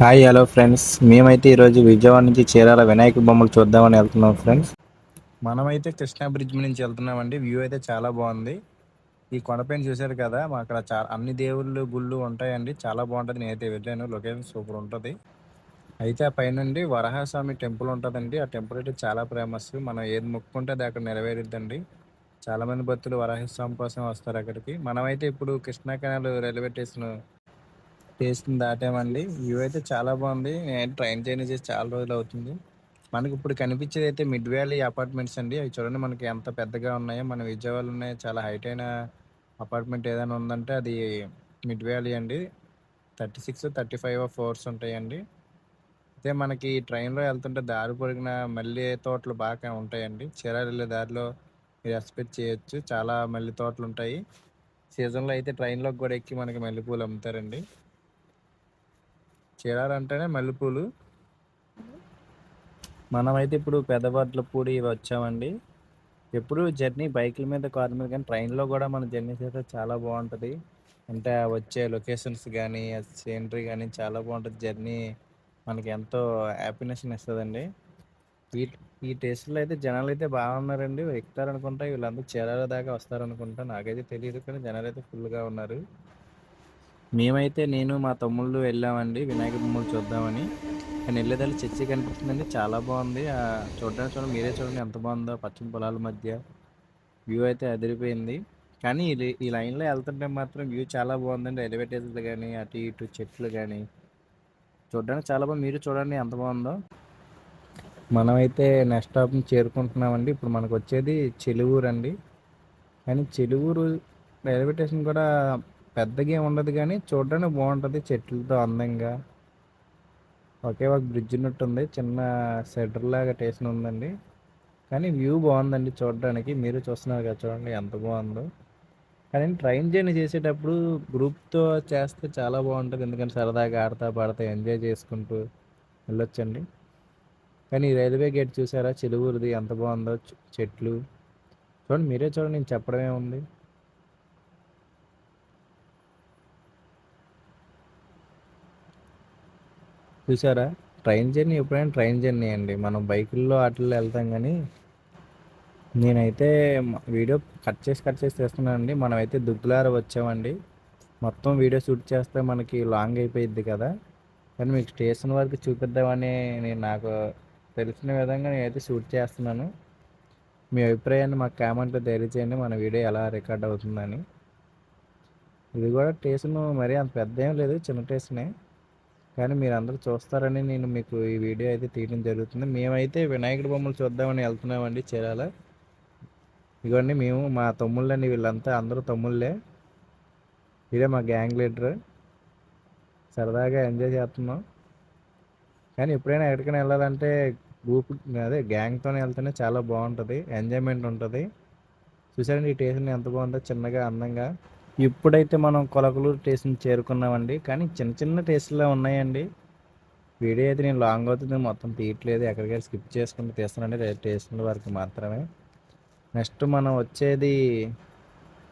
Hi hello friends మేమైతే ఈరోజు విజయవాడ నుంచి చీరాల వినాయక బొమ్మలు చూద్దామని వెళ్తున్నాం ఫ్రెండ్స్ మనమైతే కృష్ణా బ్రిడ్జ్ నుంచి వెళ్తున్నామండి. వ్యూ అయితే చాలా బాగుంది. ఈ కొండపైన చూశారు కదా మా అక్కడ చాలా అన్ని దేవుళ్ళు గుళ్ళు ఉంటాయండి. చాలా బాగుంటుంది. నేనైతే వెళ్ళాను. లొకేషన్ సూపర్ ఉంటుంది. అయితే ఆ పైనండి వరహాస్వామి టెంపుల్ ఉంటుందండి. ఆ టెంపుల్ అయితే చాలా ఫేమస్. మనం ఏది మొక్కుకుంటే అది అక్కడ నెరవేరుద్దండి. చాలా మంది భక్తులు వరాహస్వామి కోసం వస్తారు అక్కడికి. మనమైతే ఇప్పుడు Krishna canal railway station station దాటామండి. View అయితే చాలా బాగుంది. నేను ట్రైన్ జర్నీ చేసి చాలా రోజులు అవుతుంది. మనకి ఇప్పుడు కనిపించేది అయితే మిడ్ వ్యాలీ అపార్ట్మెంట్స్ అండి. అవి చూడండి మనకి ఎంత పెద్దగా ఉన్నాయో. మన విజయవాడలో ఉన్నాయి. చాలా హైట్ అయిన అపార్ట్మెంట్ ఏదైనా ఉందంటే అది మిడ్ వ్యాలీ అండి. Thirty six thirty five floors ఉంటాయండి. అయితే మనకి ట్రైన్లో వెళ్తుంటే దారి పొడిగిన మల్లె తోటలు బాగా ఉంటాయండి. చీరాలు వెళ్ళే దారిలో మీరు ఎక్స్పెక్ట్ చేయొచ్చు. చాలా మల్లె తోటలు ఉంటాయి. సీజన్లో అయితే ట్రైన్లోకి కూడా ఎక్కి మనకి మల్లెపూలు అమ్ముతారండి. చీరాలు అంటేనే మల్లెపూలు. మనమైతే ఇప్పుడు పూడి వచ్చామండి. ఎప్పుడు జర్నీ బైకుల మీద కార్ మీద కానీ ట్రైన్లో కూడా మన జర్నీ చేస్తే చాలా బాగుంటుంది. అంటే వచ్చే లొకేషన్స్ కానీ సీనరీ కానీ చాలా బాగుంటుంది. జర్నీ మనకి ఎంతో హ్యాపీనెస్ని ఇస్తుందండి. ఈ ఈ టేస్ట్లో అయితే జనాలు అయితే బాగున్నారండి. ఎక్కుతారనుకుంటా వీళ్ళందరూ చీరాల దాకా వస్తారనుకుంటా. నాకైతే తెలియదు కానీ జనాలు అయితే ఫుల్గా ఉన్నారు. మేమైతే నేను మా తమ్ముళ్ళు వెళ్ళామండి. వినాయక బొమ్మలు చూద్దామని. కానీ వెళ్ళేదాన్ని చర్చి కనిపిస్తుందండి. చాలా బాగుంది. చూడడానికి చూడండి. మీరే చూడండి ఎంత బాగుందో. పచ్చని పొలాల మధ్య వ్యూ అయితే అదిరిపోయింది. కానీ ఈ లైన్లో వెళ్తుంటే మాత్రం వ్యూ చాలా బాగుందండి. రైల్వే కానీ అటు ఇటు చెట్లు కానీ. చూడడానికి చాలా బాగుంది. మీరు చూడండి ఎంత బాగుందో. మనమైతే నెక్స్ట్ స్టాప్ చేరుకుంటున్నామండి. ఇప్పుడు మనకు వచ్చేది చెలువూరు అండి కానీ చెలువూరు రైల్వే స్టేషన్ కూడా పెద్దగా ఉండదు కానీ చూడడానికి బాగుంటుంది చెట్లతో అందంగా. ఒకే ఒక బ్రిడ్జ్ ఉన్నట్టుంది చిన్న సెటర్ లాగా టేషన్ ఉందండి. కానీ వ్యూ బాగుందండి చూడడానికి మీరు చూస్తున్నారు కదా చూడండి ఎంత బాగుందో. కానీ ట్రైన్ జర్నీ చేసేటప్పుడు గ్రూప్తో చేస్తే చాలా బాగుంటుంది ఎందుకంటే సరదాగా ఆడతా పాడతా ఎంజాయ్ చేసుకుంటూ వెళ్ళొచ్చండి. కానీ రైల్వే గేట్ చూసారా చెలువురిది ఎంత బాగుందో చెట్లు. చూడండి మీరే చూడండి నేను చెప్పడమే ఉంది. చూసారా? ట్రైన్ జర్నీ ఎప్పుడైనా ట్రైన్ జర్నీ అండి. మనం బైకుల్లో వాటిల్లో వెళ్తాం కానీ నేనైతే వీడియో కట్ చేసి కట్ చేసి తెస్తున్నానండి. మనమైతే దుగ్గులార వచ్చామండి. మొత్తం వీడియో షూట్ చేస్తే మనకి లాంగ్ అయిపోయింది కదా. కానీ మీకు స్టేషన్ వరకు చూపిద్దామని నేను నాకు తెలిసిన విధంగా నేనైతే షూట్ చేస్తున్నాను. మీ అభిప్రాయాన్ని మాకు కామెంట్లో తెలియచేయండి మన వీడియో ఎలా రికార్డ్ అవుతుందని. ఇది కూడా స్టేషన్ మరీ అంత పెద్ద ఏం లేదు. చిన్న స్టేషనే. కానీ మీరు అందరు చూస్తారని నేను మీకు ఈ వీడియో అయితే తీయడం జరుగుతుంది. మేమైతే వినాయకుడి బొమ్మలు చూద్దామని వెళ్తున్నామండి చీరాల. ఇవన్నీ మేము మా తమ్ముళ్ళండి వీళ్ళంతా అందరూ తమ్ముళ్ళే. ఇదే మా గ్యాంగ్ లీడర్. సరదాగా ఎంజాయ్ చేస్తున్నాం. కానీ ఎప్పుడైనా ఎక్కడికైనా వెళ్ళాలంటే గ్రూప్ అదే గ్యాంగ్తో వెళ్తేనే చాలా బాగుంటుంది. ఎంజాయ్మెంట్ ఉంటుంది. చూసారండి ఈ స్టేషన్ ఎంత బాగుందో చిన్నగా అందంగా. ఇప్పుడైతే మనం కొలకలూరు స్టేషన్ చేరుకున్నామండి. కానీ చిన్న చిన్న టేస్ట్లో ఉన్నాయండి. వీడియో అయితే నేను లాంగ్ అవుతుంది. మొత్తం తీయట్లేదు. ఎక్కడికైనా స్కిప్ చేసుకుంటూ తీస్తానండి స్టేషన్ వరకు మాత్రమే. నెక్స్ట్ మనం వచ్చేది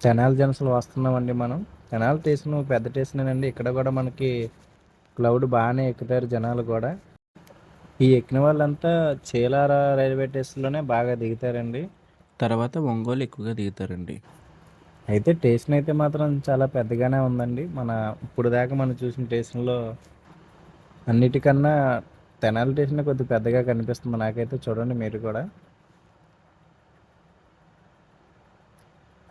తెనాలి జంక్షన్ వస్తున్నామండి మనం. తెనాలి స్టేషన్ పెద్ద స్టేషన్ అండి ఇక్కడ కూడా మనకి క్లౌడ్ బాగానే ఎక్కుతారు జనాలు కూడా. ఈ ఎక్కిన వాళ్ళంతా చీలార రైల్వే స్టేషన్లోనే బాగా దిగుతారండి. తర్వాత ఒంగోలు ఎక్కువగా దిగుతారండి. అయితే టేస్ట్ అయితే మాత్రం చాలా పెద్దగానే ఉందండి. మన ఇప్పుడు దాకా మనం చూసిన స్టేషన్లో అన్నిటికన్నా తెనాలి టేస్ట్ కొద్దిగా పెద్దగా కనిపిస్తుంది నాకైతే చూడండి మీరు కూడా.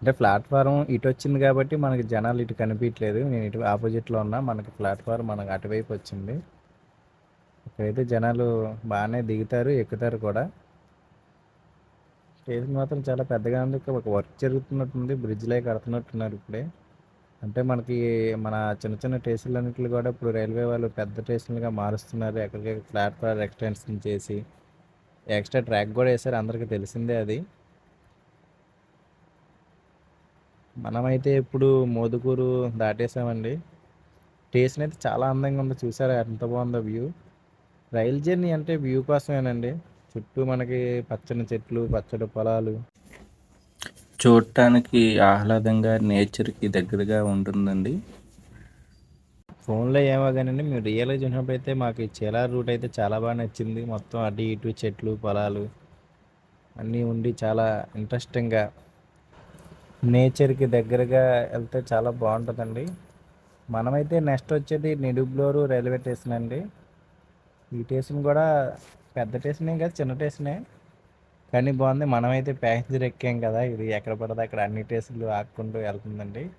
అంటే ప్లాట్ఫారం ఇటు వచ్చింది కాబట్టి మనకి జనాలు ఇటు కనిపించట్లేదు నేను ఇటు ఆపోజిట్లో ఉన్నా మనకి ప్లాట్ఫారం మనకు అటువైపు వచ్చింది. ఇక్కడైతే జనాలు బాగానే దిగుతారు ఎక్కుతారు కూడా. స్టేజ్ మాత్రం చాలా పెద్దగా ఉంది ఒక వర్క్ జరుగుతున్నట్టుంది బ్రిడ్జ్లే కడుతున్నట్టున్నారు ఇప్పుడే. అంటే మనకి మన చిన్న చిన్న స్టేషన్లన్నింటిలో కూడా ఇప్పుడు రైల్వే వాళ్ళు పెద్ద స్టేషన్లుగా మారుస్తున్నారు. ఎక్కడికి ప్లాట్ఫామ్ ఎక్స్టెన్షన్ చేసి ఎక్స్ట్రా ట్రాక్ కూడా వేసారు అందరికీ తెలిసిందే అది. మనమైతే ఇప్పుడు మోదుకూరు దాటేసామండి. స్టేషన్ అయితే చాలా అందంగా ఉంది. చూసారా? ఎంత బాగుందో వ్యూ. రైల్ జర్నీ అంటే వ్యూ కోసమేనండి. చుట్టూ మనకి పచ్చని చెట్లు పచ్చడి పొలాలు. చూడటానికి ఆహ్లాదంగా నేచర్కి దగ్గరగా ఉంటుందండి. ఫోన్లో ఏమో కానండి మేము రియల్గా చూసినప్పుడు అయితే మాకు ఈ చేలార్ రూట్ అయితే చాలా బాగా నచ్చింది. మొత్తం అటు ఇటు చెట్లు పొలాలు అన్నీ ఉండి చాలా ఇంట్రెస్టింగ్గా నేచర్కి దగ్గరగా వెళ్తే చాలా బాగుంటుందండి. మనమైతే నెక్స్ట్ వచ్చేది నిడుబ్లోరు రైల్వే స్టేషన్ అండి. ఈ స్టేషన్ కూడా పెద్ద స్టేషనే కదా చిన్న టేస్ట్నే. కానీ బాగుంది. మనమైతే ప్యాసింజర్ ఎక్కాం కదా. ఇది ఎక్కడ పడితే అక్కడ అన్ని టేస్టులు ఆక్కుంటూ వెళ్తుందండి.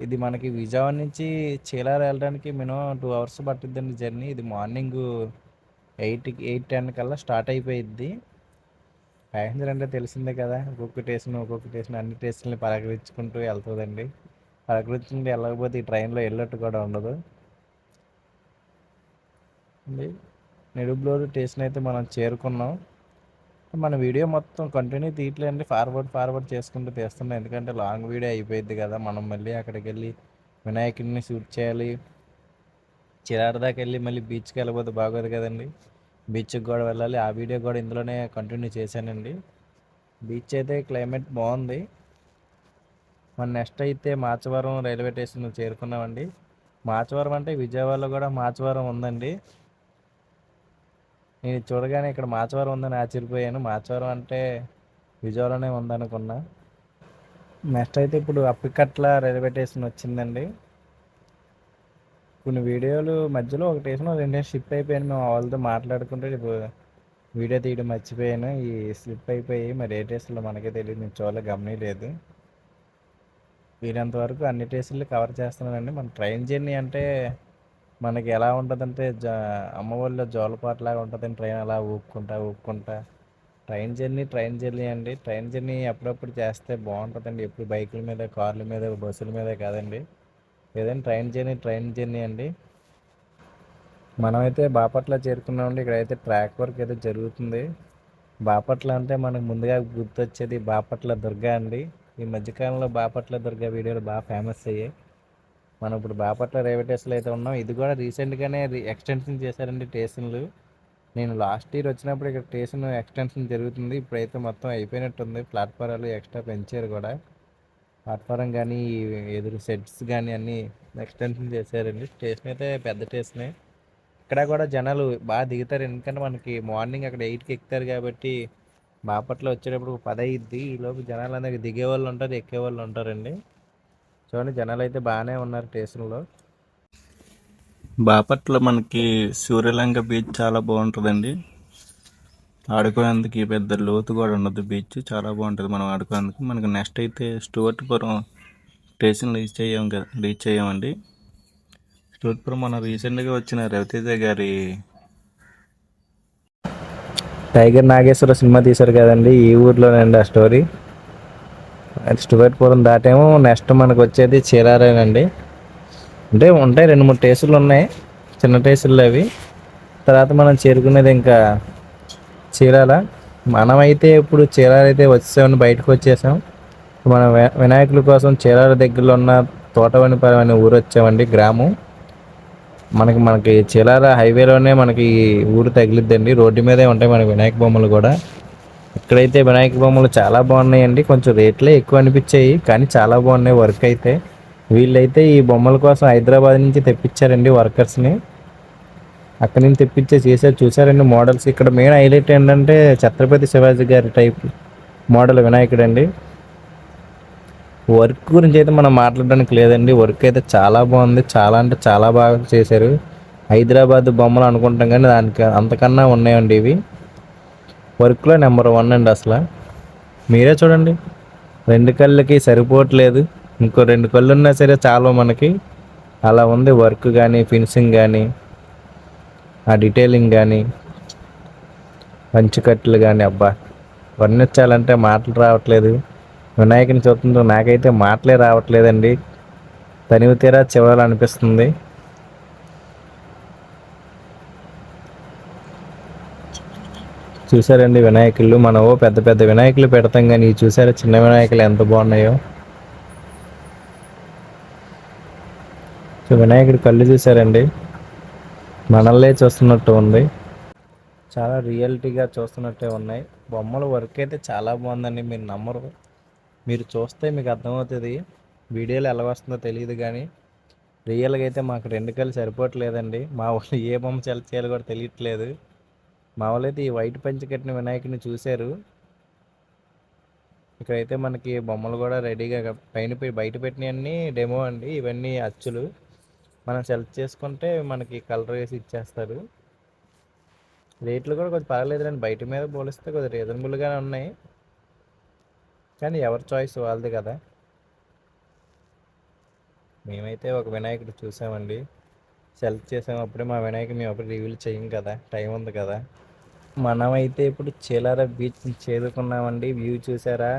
ఇది మనకి విజయవాడ నుంచి చీలార వెళ్ళడానికి మినిమం టూ అవర్స్ పట్టిద్దండి జర్నీ. ఇది మార్నింగ్ ఎయిట్ ఎయిట్ టెన్ కల్లా స్టార్ట్ అయిపోయిద్ది. ప్యాసింజర్ అంటే తెలిసిందే కదా. ఒక్కొక్క టేషన్ ఒక్కొక్క టేషన్ అన్ని స్టేషన్లు పలకరించుకుంటూ వెళ్తుందండి. పలకరించుకుంటూ వెళ్ళకపోతే ఈ ట్రైన్లో వెళ్ళట్టు కూడా ఉండదు. నిడుబ్లూరు స్టేషన్ అయితే మనం చేరుకున్నాం. మన వీడియో మొత్తం కంటిన్యూ తీయట్లేండి ఫార్వర్డ్ ఫార్వర్డ్ చేసుకుంటూ తీస్తున్నాం. ఎందుకంటే లాంగ్ వీడియో అయిపోయింది కదా. మనం మళ్ళీ అక్కడికి వెళ్ళి వినాయకుడిని షూట్ చేయాలి. చిరాడ దాకా వెళ్ళి మళ్ళీ బీచ్కి వెళ్ళబోతే బాగోదు కదండి. బీచ్కి కూడా వెళ్ళాలి. ఆ వీడియో కూడా ఇందులోనే కంటిన్యూ చేశానండి. బీచ్ అయితే క్లైమేట్ బాగుంది. మన నెక్స్ట్ అయితే మాచవరం రైల్వే స్టేషన్ చేరుకున్నామండి. మాచవరం అంటే విజయవాడలో కూడా మాచవరం ఉందండి. నేను చూడగానే ఇక్కడ మాచవరం ఉందని ఆశ్చర్యపోయాను. మాచవరం అంటే విజయవాడలోనే ఉందనుకున్నా. నెక్స్ట్ అయితే ఇప్పుడు అప్పికట్ల రైల్వే స్టేషన్ వచ్చిందండి. కొన్ని వీడియోలు మధ్యలో ఒక స్టేషన్ రెండే షిప్ అయిపోయాను. మేము వాళ్ళతో మాట్లాడుకుంటే వీడియో తీయడం మర్చిపోయాను. ఈ స్లిప్ అయిపోయి మరి ఏ టేస్ట్లో మనకే తెలియదు. నేను చూడలే గమనిలేదు వీరంతవరకు అన్ని టేస్టులు కవర్ చేస్తున్నానండి. మన ట్రైన్ జర్నీ అంటే మనకి ఎలా ఉంటుందంటే జా అమ్మ జోలపాటలాగా ఉంటుందండి ట్రైన్ అలా ఊపుకుంటా ఊపుకుంటా. ట్రైన్ జర్నీ ట్రైన్ జర్నీ అండి. ట్రైన్ జర్నీ అప్పుడప్పుడు చేస్తే బాగుంటుందండి. ఎప్పుడు బైకుల మీద కార్ల మీద బస్సుల మీద కాదండి. ఏదైనా ట్రైన్ జర్నీ ట్రైన్ జర్నీ అండి. మనమైతే బాపట్ల చేరుకున్నామండి. ఇక్కడైతే ట్రాక్ వర్క్ అయితే జరుగుతుంది. బాపట్ల అంటే మనకు ముందుగా గుర్తొచ్చేది బాపట్ల దుర్గా అండి. ఈ మధ్యకాలంలో బాపట్ల దుర్గా వీడియోలు బాగా ఫేమస్ అయ్యాయి. మనం ఇప్పుడు బాపట్ల రైల్వే స్టేషన్లో అయితే ఉన్నాం. ఇది కూడా రీసెంట్గానే ఎక్స్టెన్షన్ చేశారండి స్టేషన్లు నేను లాస్ట్ ఇయర్ వచ్చినప్పుడు ఇక్కడ స్టేషన్ ఎక్స్టెన్షన్ జరుగుతుంది. ఇప్పుడైతే మొత్తం అయిపోయినట్టుంది. ప్లాట్ఫారాలు ఎక్స్ట్రా పెంచారు కూడా. ప్లాట్ఫారం కానీ ఎదురు సెట్స్ కానీ అన్నీ ఎక్స్టెన్షన్ చేశారండి. స్టేషన్ అయితే పెద్ద స్టేషనే ఇక్కడ కూడా జనాలు బాగా దిగుతారు. ఎందుకంటే మనకి మార్నింగ్ అక్కడ ఎయిట్కి ఎక్కుతారు కాబట్టి బాపట్ల వచ్చేటప్పుడు పది అయ్యిద్ది ఈలోపు జనాలు అందరికి దిగే వాళ్ళు ఉంటారు ఎక్కే వాళ్ళు ఉంటారండి. చూడండి జనాలు అయితే బాగానే ఉన్నారు స్టేషన్లో బాపట్ల మనకి సూర్యలంక బీచ్ చాలా బాగుంటుందండి. ఆడుకోవడానికి పెద్ద లోతు కూడా ఉండదు బీచ్ చాలా బాగుంటుంది మనం ఆడుకోవడానికి మనకి నెక్స్ట్ అయితే స్టూవర్ట్పురం స్టేషన్ రీచ్ అయ్యాం కదా రీచ్ అయ్యామండి. స్టూవర్ట్పురం మనం రీసెంట్గా వచ్చిన రవితేజ గారి టైగర్ నాగేశ్వర సినిమా తీశారు కదండి ఈ ఊర్లోనండి ఆ స్టోరీ. స్టువర్ట్పురం దాటేమో నెక్స్ట్ మనకు వచ్చేది చీరారేనండి. అంటే ఉంటాయి రెండు మూడు టేసులు ఉన్నాయి. చిన్న టేసులు అవి. తర్వాత మనం చేరుకునేది ఇంకా చీరాల. మనమైతే ఇప్పుడు చీరాల అయితే వచ్చేసామని బయటకు వచ్చేసాం. మనం వినాయకుల కోసం చీరాల దగ్గరలో ఉన్న తోటవనిపరం అనే ఊరు వచ్చామండి గ్రామం. మనకి మనకి చీరాల హైవేలోనే మనకి ఊరు తగిలిద్దండి. రోడ్డు మీదే ఉంటాయి మనకి వినాయక బొమ్మలు కూడా. ఇక్కడైతే వినాయక బొమ్మలు చాలా బాగున్నాయండి. కొంచెం రేట్లే ఎక్కువ అనిపించాయి కానీ చాలా బాగున్నాయి వర్క్ అయితే. వీళ్ళైతే ఈ బొమ్మల కోసం హైదరాబాద్ నుంచి తెప్పించారండి వర్కర్స్ని అక్కడి నుంచి తెప్పించే చేశారు. చూసారండి మోడల్స్ ఇక్కడ మెయిన్ హైలైట్ ఏంటంటే ఛత్రపతి శివాజీ గారి టైప్ మోడల్ వినాయకుడు అండి వర్క్ గురించి అయితే మనం మాట్లాడడానికి లేదండి. వర్క్ అయితే చాలా బాగుంది. చాలా అంటే చాలా బాగా చేశారు. హైదరాబాద్ బొమ్మలు అనుకుంటాం కానీ దానికి అంతకన్నా ఉన్నాయండి ఇవి. వర్క్లో నెంబర్ వన్ అండి అసలు. మీరే చూడండి. రెండు కళ్ళకి సరిపోవట్లేదు. ఇంకో రెండు కళ్ళు ఉన్నా సరే చాలా మనకి. అలా ఉంది వర్క్ కానీ ఫినిషింగ్ కానీ ఆ డీటెయిలింగ్ కానీ పంచుకట్లు కానీ అబ్బా! వర్ణించాలంటే మాటలు రావట్లేదు. వినాయకుని చూస్తుంటే నాకైతే మాటలే రావట్లేదండి. తనివి తీరా చివరాలనిపిస్తుంది. చూసారండి వినాయకులు. మనం పెద్ద పెద్ద వినాయకులు పెడతాం కానీ చూసారా చిన్న వినాయకులు ఎంత బాగున్నాయో. సో వినాయకుడి కళ్ళు చూసారండి. మనల్లే చూస్తున్నట్టు ఉంది. చాలా రియాలిటీగా చూస్తున్నట్టే ఉన్నాయి. బొమ్మల వర్క్ అయితే చాలా బాగుందండి. మీరు నమ్మరు. మీరు చూస్తే మీకు అర్థమవుతుంది. వీడియోలో ఎలా వస్తుందో తెలియదు కానీ రియల్గా అయితే మాకు రెండు కళ్ళు సరిపోవట్లేదండి. మా వాళ్ళు ఏ బొమ్మ సెలెక్ట్ చేయాలో కూడా తెలియట్లేదు. మామూలైతే అయితే ఈ వైట్ పంచి కట్టిన వినాయకుని చూశారు. ఇక్కడైతే మనకి బొమ్మలు కూడా రెడీగా పైన బయట పెట్టినవన్నీ డెమో అండి. ఇవన్నీ అచ్చులు. మనం సెలెక్ట్ చేసుకుంటే మనకి కలర్ వేసి ఇచ్చేస్తారు. రేట్లు కూడా కొంచెం పర్వాలేదులేండి బయట మీద పోలిస్తే కొద్దిగా రీజనబుల్గానే ఉన్నాయి. కానీ ఎవరి చాయిస్ వాళ్ళది కదా. మేమైతే ఒక వినాయకుడు చూసామండి. సెలెక్ట్ చేసాము అప్పుడే మా వినాయక మేము అప్పుడు రివ్యూలు చేయం కదా టైం ఉంది కదా. మనమైతే ఇప్పుడు చీలార బీచ్ చేరుకున్నామండి. వ్యూ చూసారా?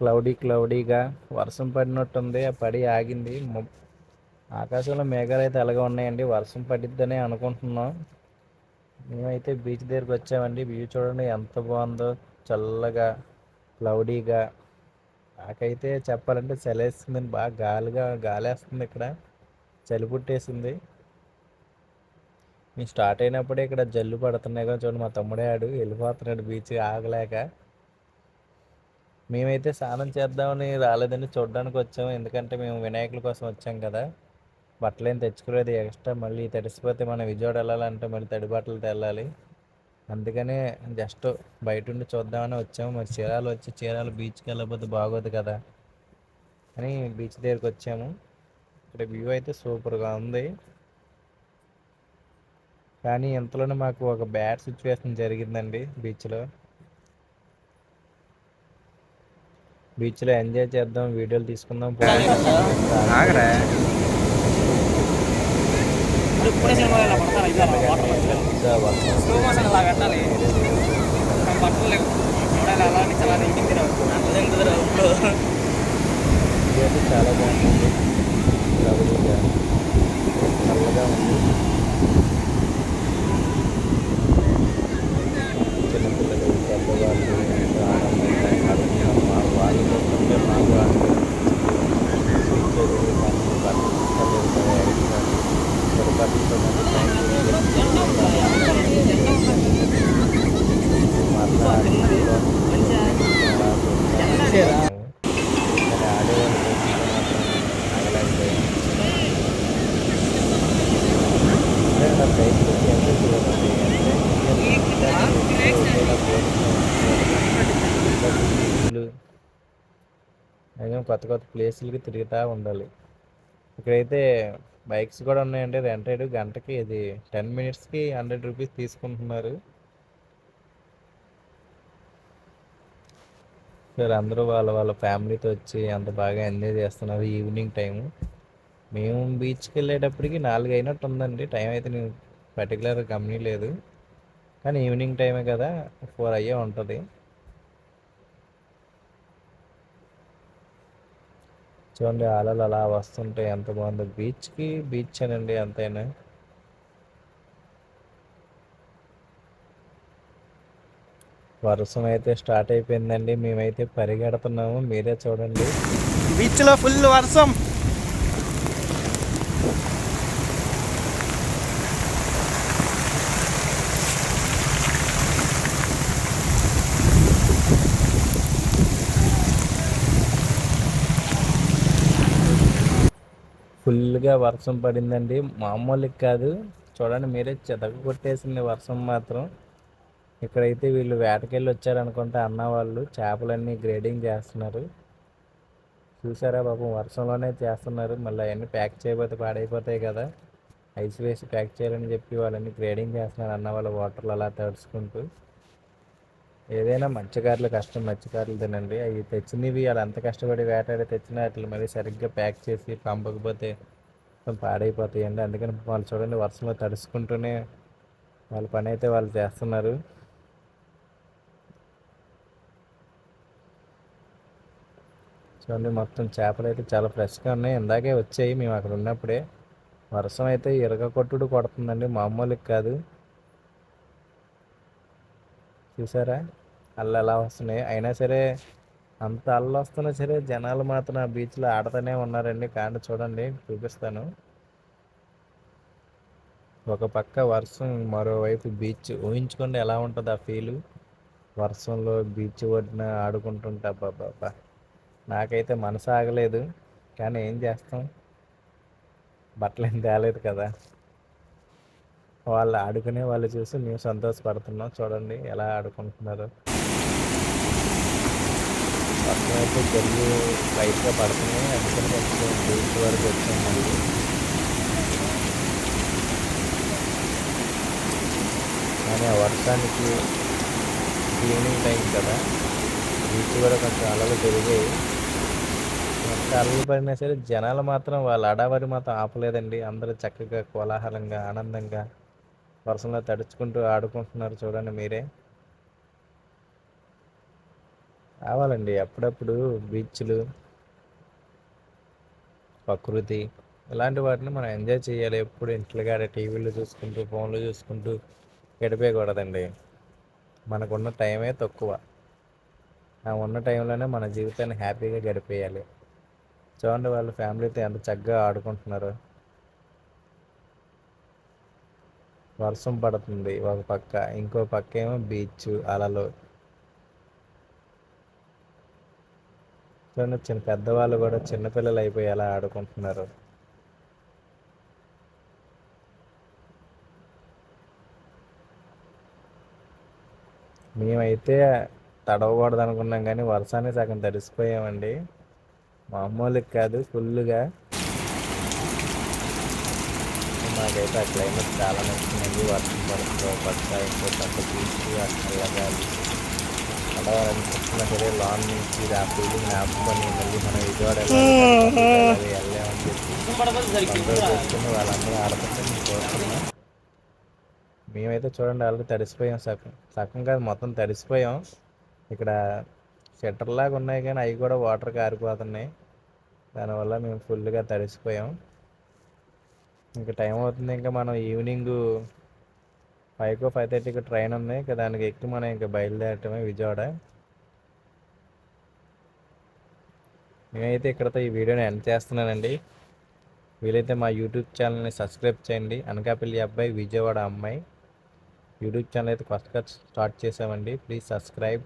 క్లౌడీ క్లౌడీగా వర్షం పడినట్టుంది. ఆ పడి ఆగింది. ఆకాశంలో మేఘాలు అయితే అలాగే ఉన్నాయండి. వర్షం పడిద్దని అనుకుంటున్నాం. మేమైతే బీచ్ దగ్గరికి వచ్చామండి. వ్యూ చూడండి ఎంత బాగుందో. చల్లగా క్లౌడీగా నాకైతే చెప్పాలంటే చలేస్తుందండి బాగా గాలిగా గాలేస్తుంది ఇక్కడ. చలి పుట్టేసింది. మేము స్టార్ట్ అయినప్పుడే ఇక్కడ జల్లు పడుతున్నాయి కదా చూడండి మా తమ్ముడే ఆడు వెళ్ళిపోతున్నాడు బీచ్ ఆగలేక. మేమైతే స్నానం చేద్దామని రాలేదని చూడడానికి వచ్చాము. ఎందుకంటే మేము వినాయకుల కోసం వచ్చాం కదా. బట్టలు ఏం తెచ్చుకోలేదు ఎక్స్ట్రా మళ్ళీ తడిసిపోతే మనం విజయవాడ వెళ్ళాలంటే మళ్ళీ తడి బట్టలు వెళ్ళాలి అందుకనే జస్ట్ బయట ఉండి చూద్దామని వచ్చాము. మరి చీరాలు వచ్చి చీరాలు బీచ్కి వెళ్ళకపోతే బాగోదు కదా అని బీచ్ దగ్గరికి వచ్చాము. ఇక్కడ వ్యూ అయితే సూపర్గా ఉంది. కానీ ఇంతలోనే మాకు ఒక బ్యాడ్ సిచ్యువేషన్ జరిగిందండి బీచ్లో. బీచ్లో ఎంజాయ్ చేద్దాం వీడియోలు తీసుకుందాం ఆగరా? ఇప్పుడే సినిమాలో ఇలా పడతారా ఇలా వాటర్ స్లో మోషన్ అలా పెట్టాలి మనం బట్టలు లేవు చూడాలి అలా నుంచి అలా ఇంటికి తిరగదు అంతదేం కుదరదు ఇప్పుడు అయితే చాలా బాగుంది లవ్లీగా చల్లగా ఉంది చిన్నపిల్లలు పెద్దవాళ్ళు ఎంతో ఆనందంగా ఆడుతున్నారు మా వాళ్ళు చూస్తుంటే మాకు ఆనందం అయినా కొత్త కొత్త ప్లేసులకి తిరుగుతూ ఉండాలి. ఇక్కడైతే బైక్స్ కూడా ఉన్నాయండి. రెంటెడ్ గంటకి ఇది టెన్ మినిట్స్కి హండ్రెడ్ రూపీస్ తీసుకుంటున్నారు. సరే అందరూ వాళ్ళ వాళ్ళ ఫ్యామిలీతో వచ్చి అంత బాగా ఎంజాయ్ చేస్తున్నారు ఈవినింగ్ టైము. మేము బీచ్కి వెళ్ళేటప్పటికి నాలుగు అయినట్టు ఉందండి. టైం అయితే నేను పర్టికులర్ గమనిలేదు కానీ ఈవినింగ్ టైమే కదా ఫోర్ అయ్యే ఉంటుంది. చూడండి అలలు అలా వస్తుంటే ఎంత బాగుందో. బీచ్కి బీచ్ అనండి ఎంతైనా. వర్షం అయితే స్టార్ట్ అయిపోయిందండి. మేమైతే పరిగెడుతున్నాము. మీరే చూడండి. బీచ్లో ఫుల్ వర్షం. ఫుల్గా వర్షం పడిందండి. మామూలుగా కాదు. చూడండి మీరే చితక కొట్టేసింది వర్షం మాత్రం. ఇక్కడైతే వీళ్ళు వేటకెళ్ళి వచ్చారనుకుంటే అన్న వాళ్ళు. చేపలన్నీ గ్రేడింగ్ చేస్తున్నారు. చూసారా పాపం వర్షంలోనే చేస్తున్నారు. మళ్ళీ అవన్నీ ప్యాక్ చేయబోతే పాడైపోతాయి కదా. ఐస్ వేసి ప్యాక్ చేయాలని చెప్పి వాళ్ళని గ్రేడింగ్ చేస్తున్నారు అన్న వాళ్ళ వాటర్లు అలా తడుచుకుంటూ. ఏదైనా మత్స్యకారులు కష్టం మత్స్యకారులు తినండి. అవి తెచ్చినవి వాళ్ళు ఎంత కష్టపడి వేటాడి తెచ్చినా వాటిని మరి సరిగ్గా ప్యాక్ చేసి పంపకపోతే మొత్తం పాడైపోతాయండి. అందుకని వాళ్ళు చూడండి వర్షంలో తడుచుకుంటూనే వాళ్ళ పని అయితే వాళ్ళు చేస్తున్నారు. చూడండి మొత్తం చేపలు అయితే చాలా ఫ్రెష్గా ఉన్నాయి. ఇందాకే వచ్చాయి మేము అక్కడ ఉన్నప్పుడే. వర్షం అయితే ఇరగ కొట్టుడు కొడుతుందండి మామూలుగా కాదు. చూసారా? అల్ల ఎలా వస్తున్నాయి? అయినా సరే అంత అల్లు వస్తున్నా సరే జనాలు మాత్రం ఆ బీచ్లో ఆడుతూనే ఉన్నారండి. కానీ చూడండి చూపిస్తాను. ఒక పక్క వర్షం మరోవైపు బీచ్ ఊహించుకోండి ఎలా ఉంటుంది ఆ ఫీలు వర్షంలో బీచ్ ఒడ్డున ఆడుకుంటుంటే బాబా నాకైతే మనసు ఆగలేదు. కానీ ఏం చేస్తాం? బట్టలు ఏం తేలేదు కదా. వాళ్ళు ఆడుకునే వాళ్ళు చూసి మేము సంతోషపడుతున్నాం. చూడండి ఎలా ఆడుకుంటున్నారు. వర్షం అయితే జల్లు లైట్గా పడుతున్నాయి. అందుకని కొంచెం బీచ్ వరకు వచ్చాం మళ్ళీ కానీ ఆ వర్షానికి ఈవినింగ్ టైం కదా. బీచ్ కూడా కొంచెం అలలు పెరిగాయి. ఎంత అలలు పడినా సరే జనాలు మాత్రం వాళ్ళ అడావరి మాత్రం ఆపలేదండి. అందరూ చక్కగా కోలాహలంగా ఆనందంగా వర్షంలో తడుచుకుంటూ ఆడుకుంటున్నారు చూడండి మీరే. రావాలండి అప్పుడప్పుడు బీచ్లు ప్రకృతి ఇలాంటి వాటిని మనం ఎంజాయ్ చేయాలి. ఎప్పుడు ఇంట్లో కాడ టీవీలు చూసుకుంటూ ఫోన్లు చూసుకుంటూ గడిపేయకూడదండి. మనకున్న టైమే తక్కువ. ఆ ఉన్న టైంలోనే మన జీవితాన్ని హ్యాపీగా గడిపేయాలి. చూడండి వాళ్ళ ఫ్యామిలీతో ఎంత చక్కగా ఆడుకుంటున్నారు. వర్షం పడుతుంది. ఒక పక్క ఇంకో పక్క ఏమో బీచ్ అలలు. చూడండి చిన్న పెద్దవాళ్ళు కూడా చిన్నపిల్లలు అయిపోయి ఎలా ఆడుకుంటున్నారు? మేమైతే తడవకూడదు అనుకున్నాం కానీ వర్షానికి సగం తడిసిపోయామండి. మామూలుకి కాదు ఫుల్గా మాకైతే ఆ క్లైమేట్ చాలా నచ్చిందండి. వర్షం పడుతుంది ఒక ఇంకో పక్క తీసుకు ఆ నడవాలనిపిస్తున్నా సరే లాన్ నుంచి ఆ ఫీలింగ్ ఆపుకొని మళ్ళీ మనం విజయవాడ వెళ్ళామని చెప్పి చేసుకుని వాళ్ళందరూ ఆడుతుంటే నేను చూస్తున్నాం మేమైతే చూడండి ఆల్రెడీ తడిసిపోయాం సగం. సగం కాదు మొత్తం తడిసిపోయాం. ఇక్కడ షట్టర్లాగా ఉన్నాయి కానీ అవి కూడా వాటర్ కారిపోతున్నాయి. దానివల్ల మేము ఫుల్గా తడిసిపోయాం. ఇంకా టైం అవుతుంది ఇంకా మనం ఈవినింగ్ ఫైవ్కో ఫైవ్ థర్టీకి ట్రైన్ ఉంది. ఇంకా దానికి ఎక్కి మనం ఇంకా బయలుదేరటమే విజయవాడ. నేనైతే ఇక్కడతో ఈ వీడియోని ఎండ్ చేస్తున్నానండి. వీలైతే మా యూట్యూబ్ ఛానల్ని సబ్స్క్రైబ్ చేయండి. అనకాపల్లి అబ్బాయి విజయవాడ అమ్మాయి. యూట్యూబ్ ఛానల్ అయితే కొత్తగా స్టార్ట్ చేసామండి. Please subscribe.